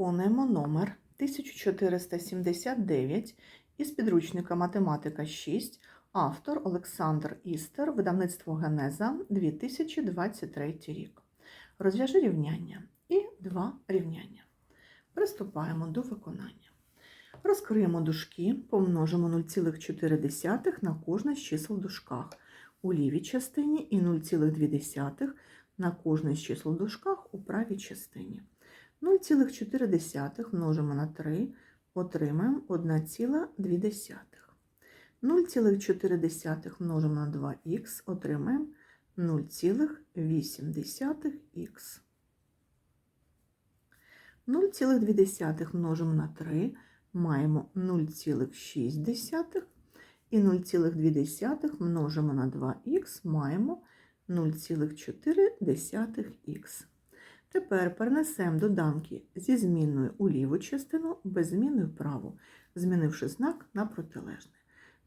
Виконуємо номер 1479 із підручника Математика 6, автор Олександр Істер, видавництво Генеза 2023 рік. Розв'яжи рівняння і два рівняння. Приступаємо до виконання. Розкриємо дужки, помножимо 0,4 на кожне з чисел в дужках у лівій частині і 0,2 на кожне з чисел в дужках у правій частині. 0,4 множимо на 3, отримаємо 1,2. 0,4 множимо на 2х, отримаємо 0,8х. 0,2 множимо на 3, маємо 0,6 і 0,2 множимо на 2х, маємо 0,4х. Тепер перенесемо доданки зі змінною у ліву частину, без зміни в праву, змінивши знак на протилежне.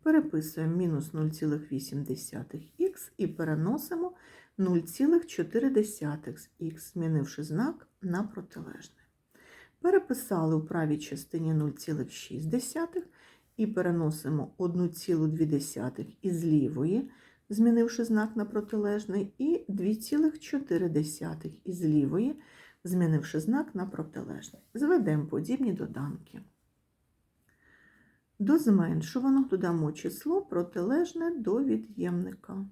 Переписуємо мінус 0,8х і переносимо 0,4х, змінивши знак на протилежне. Переписали у правій частині 0,6 і переносимо 1,2 із лівої, змінивши знак на протилежний, і 2,4 із лівої, змінивши знак на протилежний. Зведемо подібні доданки. До зменшуваного додамо число протилежне до від'ємника.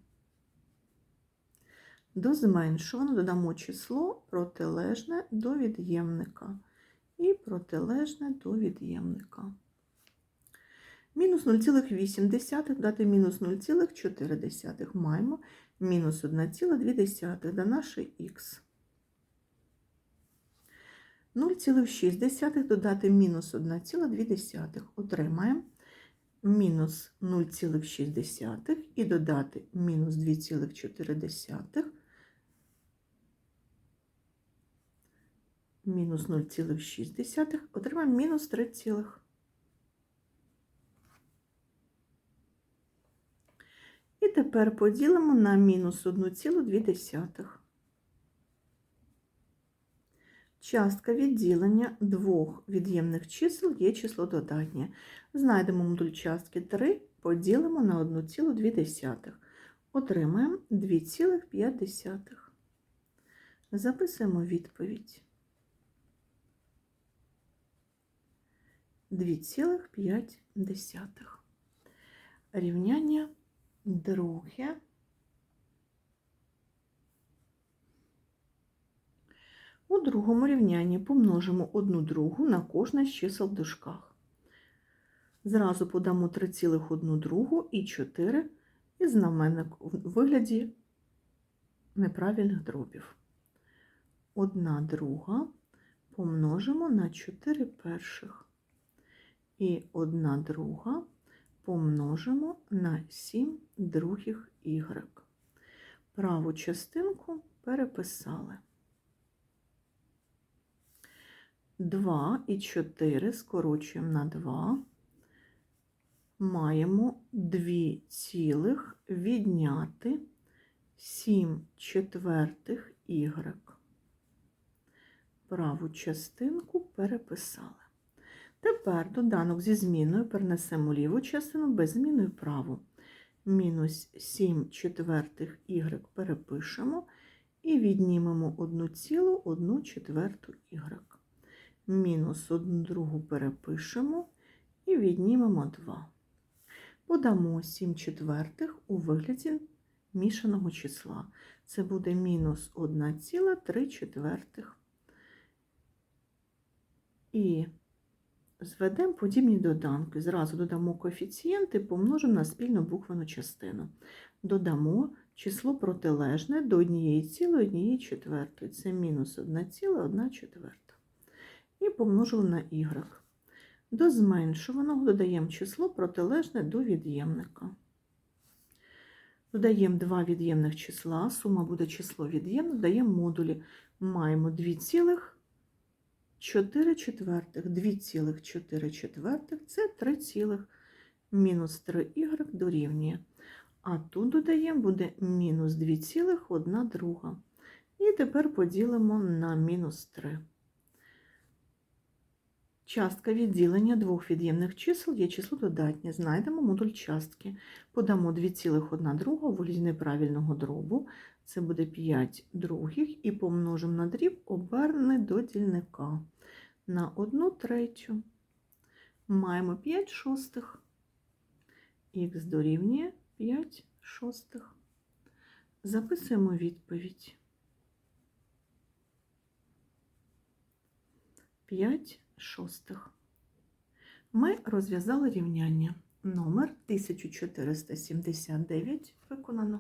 До зменшуваного додамо число протилежне до від'ємника. І протилежне до від'ємника. Мінус 0,8 дати мінус 0,4 маємо мінус 1,2 до нашої х. 0,6 додати мінус 1,2 отримаємо мінус 0,6 і додати мінус 2,4 мінус 0,6 отримаємо мінус 3, І тепер поділимо на мінус 1,2. Частка відділення двох від'ємних чисел є число додатнє. Знайдемо модуль частки 3, поділимо на 1,2. Отримаємо 2,5. Записуємо відповідь. 2,5. Рівняння друге. У другому рівнянні помножимо одну другу на кожне з чисел в дужках. Зразу подамо 3,1 другу і 4 і знаменник у вигляді неправильних дробів. Одна друга помножимо на 4 перших. І одна друга помножимо на 7 других y. Праву частинку переписали. 2 і 4 скорочуємо на 2. Маємо 2 цілих відняти 7 четвертих y. Праву частинку переписали. Тепер доданок зі зміною перенесемо ліву частину без зміни праву. Мінус 7 четвертих y перепишемо і віднімемо 1,1 четверту y. Мінус 1 другу перепишемо і віднімемо 2. Подамо 7 четвертих у вигляді мішаного числа. Це буде мінус 1,3 четвертих. І Зведемо подібні доданки. Зразу додамо коефіцієнти, помножимо на спільну буквену частину. Додамо число протилежне до 1,1 четвертої. Це мінус 1,1 четверта. І помножили на y. До зменшуваного додаємо число протилежне до від'ємника. Додаємо два від'ємних числа, сума буде число від'ємне, додаємо модулі. Маємо 2 цілих 4 четвертих, 2,4 четвертих це 3 цілих. Мінус 3y дорівнює. А тут додаємо буде мінус 2,1 друга. І тепер поділимо на мінус 3. Частка відділення двох від'ємних чисел є число додатнє. Знайдемо модуль частки. Подамо 2,1 друга у вигляді неправильного дробу. Це буде 5 других. І помножимо на дріб обернений до дільника. На 1 третю. Маємо 5 шостих. Х дорівнює 5 шостих. Записуємо відповідь. 5 шостих. Ми розв'язали рівняння. Номер 1479 виконано.